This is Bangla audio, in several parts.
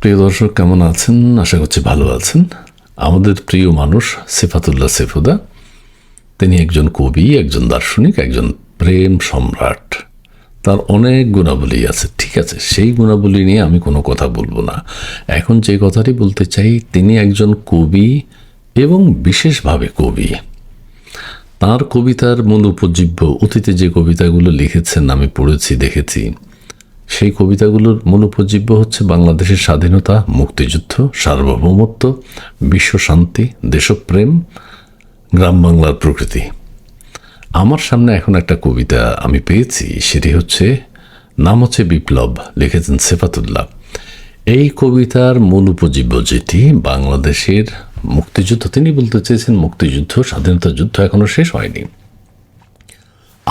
প্রিয় দর্শক, কেমন আছেন? আশা করছি ভালো আছেন। আমাদের প্রিয় মানুষ সিফাতুল্লাহ সেফুদা, তিনি একজন কবি, একজন দার্শনিক, একজন প্রেম সম্রাট। তার অনেক গুণাবলী আছে, ঠিক আছে? সেই গুণাবলী নিয়ে আমি কোনো কথা বলব না। এখন যে কথাটি বলতে চাই, তিনি একজন কবি এবং বিশেষভাবে কবি। তার কবিতার মূল উপজীব্য, অতীতে যে কবিতাগুলো লিখেছেন, আমি পড়েছি, দেখেছি। সেই কবিতাগুলোর মূল উপজীব্য হচ্ছে বাংলাদেশের স্বাধীনতা, মুক্তিযুদ্ধ, সার্বভৌমত্ব, বিশ্ব শান্তি, দেশপ্রেম, গ্রাম বাংলার প্রকৃতি। আমার সামনে এখন একটা কবিতা আমি পেয়েছি, সেটি হচ্ছে, নাম হচ্ছে বিপ্লব, লিখেছেন সেফাতুল্লাহ। এই কবিতার মূল উপজীব্য যেটি বাংলাদেশের মুক্তিযুদ্ধ, তিনি বলতে চেয়েছেন মুক্তিযুদ্ধ, স্বাধীনতা যুদ্ধ এখনও শেষ হয়নি।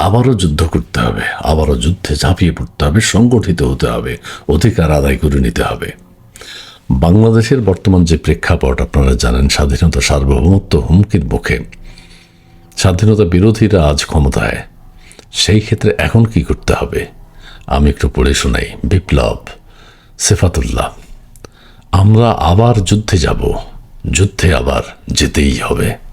আবারও যুদ্ধ করতে হবে, আবারও যুদ্ধে ঝাঁপিয়ে পড়তে হবে, সংগঠিত হতে হবে, অধিকার আদায় করে নিতে হবে। বাংলাদেশের বর্তমান যে প্রেক্ষাপট, আপনারা জানেন স্বাধীনতা সার্বভৌমত্ব হুমকির মুখে। স্বাধীনতা বিরোধীরা আজ ক্ষমতায়। সেই ক্ষেত্রে এখন কি করতে হবে? আমি একটু পড়ে শোনাই। বিপ্লব সেফাতুল্লাহ, আমরা আবার যুদ্ধে যাব, যুদ্ধে আবার যেতেই হবে।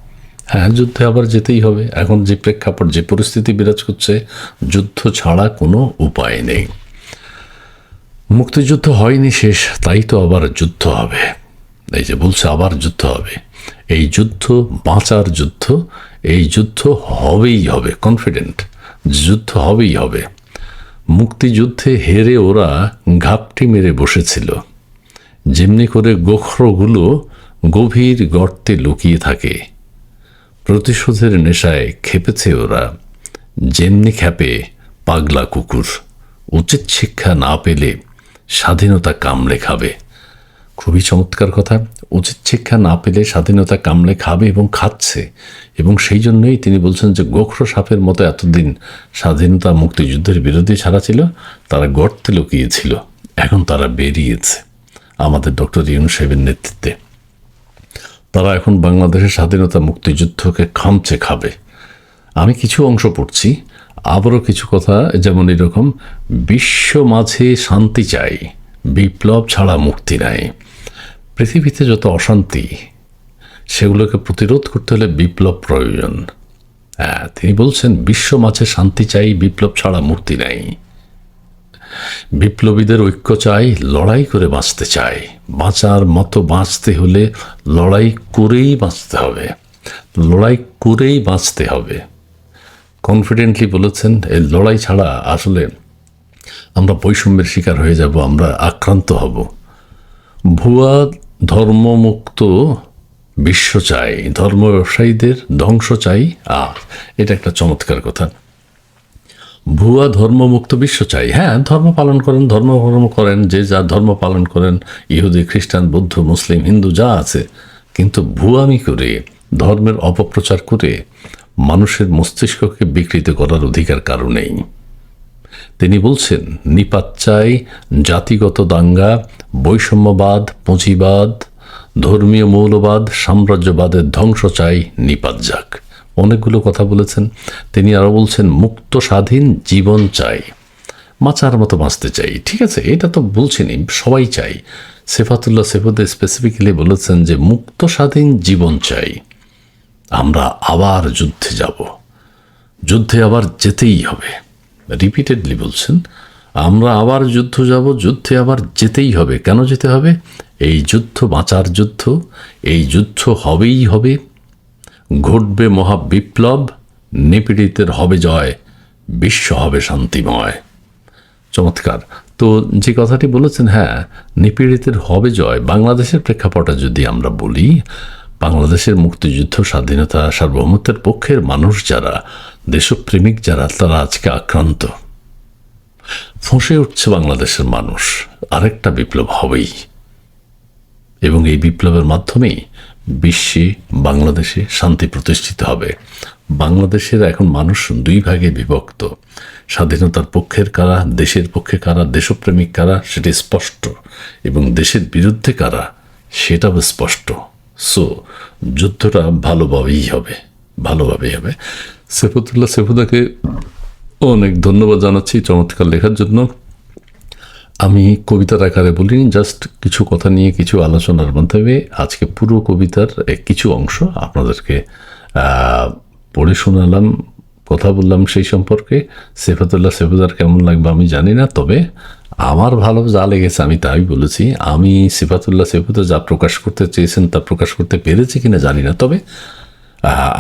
হ্যাঁ যুদ্ধে আবার যেতেই হবে। এখন যে প্রেক্ষাপট, যে পরিস্থিতি বিরাজ করছে, যুদ্ধ ছাড়া কোনো উপায় নেই। মুক্তিযুদ্ধ হয়নি শেষ, তাই তো আবার যুদ্ধ হবে। এই যে বলছে, আবার যুদ্ধ হবে। এই যুদ্ধ, বাঁচার যুদ্ধ, এই যুদ্ধ হবেই হবে কনফিডেন্ট যুদ্ধ হবেই হবে। মুক্তিযুদ্ধে হেরে ওরা ঘাপটি মেরে বসেছিল। যেমনি করে গোখরগুলো গভীর গর্তে লুকিয়ে থাকে। প্রতিশোধের নেশায় খেপেছে ওরা। যেমনি খ্যাপে পাগলা কুকুর। উচিত শিক্ষা না পেলে স্বাধীনতা কামড়ে খাবে। খুবই চমৎকার কথা। উচিত শিক্ষা না পেলে স্বাধীনতা কামড়ে খাবে এবং খাচ্ছে। এবং সেই জন্যই তিনি বলছেন যে, গোখর সাপের মতো এতদিন স্বাধীনতা মুক্তিযুদ্ধের বিরোধী ছাড়া ছিল, তারা গর্তে লুকিয়েছিল। এখন তারা বেরিয়েছে। আমাদের ডক্টর ইউন সাহেবের নেতৃত্বে। তারা এখন বাংলাদেশের স্বাধীনতা মুক্তিযুদ্ধকে খামচে খাবে। আমি কিছু অংশ পড়ছি, আবারও কিছু কথা যেমন এরকম, বিশ্ব মাঝে শান্তি চাই, বিপ্লব ছাড়া মুক্তি নাই। পৃথিবীতে যত অশান্তি, সেগুলোকে প্রতিরোধ করতে হলে বিপ্লব প্রয়োজন। হ্যাঁ তিনি বলছেন, বিশ্ব মাঝে শান্তি চাই, বিপ্লব ছাড়া মুক্তি নাই। বিপ্লবীদের ঐক্য চাই, লড়াই করে বাঁচতে চাই। বাঁচার মতো বাঁচতে হলে লড়াই করেই বাঁচতে হবে। লড়াই করেই বাঁচতে হবে। কনফিডেন্টলি বলেছেন এই লড়াই ছাড়া আসলে আমরা বৈষম্যের শিকার হয়ে যাব, আমরা আক্রান্ত হব। ভুয়া ধর্মমুক্ত বিশ্ব চাই ধর্ম ব্যবসায়ীদের ধ্বংস চাই। আর এটা একটা চমৎকার কথা। ভুয়া ধর্মমুক্ত বিশ্ব চাই। হ্যাঁ ধর্ম পালন করেন, ধর্ম ধর্ম করেন, যে যা ধর্ম পালন করেন, ইহুদি, খ্রিস্টান, বৌদ্ধ, মুসলিম, হিন্দু, যা আছে। কিন্তু ভুয়ামি করে, ধর্মের অপপ্রচার করে, মানুষের মস্তিষ্ককে বিকৃত করার অধিকার কারণেই তিনি বলছেন, নিপাত চাই, জাতিগত দাঙ্গা, বৈষম্যবাদ, পুঁজিবাদ, ধর্মীয় মৌলবাদ, সাম্রাজ্যবাদের ধ্বংস চাই, নিপাত যাক। অনেকগুলো কথা বলেছেন। তিনি আরও বলছেন, মুক্ত স্বাধীন জীবন চাই, মাচার মতো বাঁচতে চাই। ঠিক আছে, এটা তো বলছেনই, সবাই চাই। সেফাতুল্লাহ সেফুদ্দে স্পেসিফিক্যালি বলেছেন যে, মুক্ত স্বাধীন জীবন চাই, আমরা আবার যুদ্ধে যাব। যুদ্ধে আবার যেতেই হবে। রিপিটেডলি বলছেন, আমরা আবার যুদ্ধ যাব, যুদ্ধে আবার যেতেই হবে। কেন যেতে হবে? এই যুদ্ধ বাঁচার যুদ্ধ, এই যুদ্ধ হবেই হবে। ঘটবে মহা বিপ্লব নিপীড়িতের হবে জয়, বিশ্ব হবে শান্তিময়। চমৎকার। তো যে কথাটি বলেছেন হ্যাঁ নিপীড়িতের হবে জয়, বাংলাদেশের প্রেক্ষাপটে যদি আমরা বলি, বাংলাদেশের মুক্তিযুদ্ধ, স্বাধীনতা, সার্বভৌমত্বের পক্ষের মানুষ যারা, দেশপ্রেমিক যারা, তারা আজকে আক্রান্ত। ফসে উঠছে বাংলাদেশের মানুষ। আরেকটা বিপ্লব হবেই। এবং এই বিপ্লবের মাধ্যমেই বিশ্বে, বাংলাদেশে শান্তি প্রতিষ্ঠিত হবে। বাংলাদেশের এখন মানুষ দুই ভাগে বিভক্ত। স্বাধীনতার পক্ষের কারা, দেশের পক্ষে কারা, দেশপ্রেমিক কারা, সেটি স্পষ্ট। এবং দেশের বিরুদ্ধে কারা, সেটাও স্পষ্ট। সো যুদ্ধটা ভালোভাবেই হবে। ভালোভাবেই হবে। সেফুতুল্লাহ, সেফুদাকে অনেক ধন্যবাদ জানাচ্ছি চমৎকার লেখার জন্য। আমি কবিতার আকারে বলিনি জাস্ট কিছু কথা নিয়ে কিছু আলোচনার মাধ্যমে আজকে পুরো কবিতার কিছু অংশ আপনাদেরকে পড়ে শোনালাম, কথা বললাম সেই সম্পর্কে। সেফাতুল্লাহ সেফুদার কেমন লাগবে আমি জানি না, তবে আমার ভালো যা লেগেছে আমি তাই বলেছি। আমি সিফাতুল্লাহ সেফুদা যা প্রকাশ করতে চেয়েছেন তা প্রকাশ করতে পেরেছি কিনা জানি না, তবে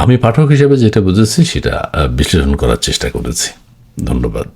আমি পাঠক হিসেবে যেটা বুঝেছি সেটা বিশ্লেষণ করার চেষ্টা করেছি। ধন্যবাদ।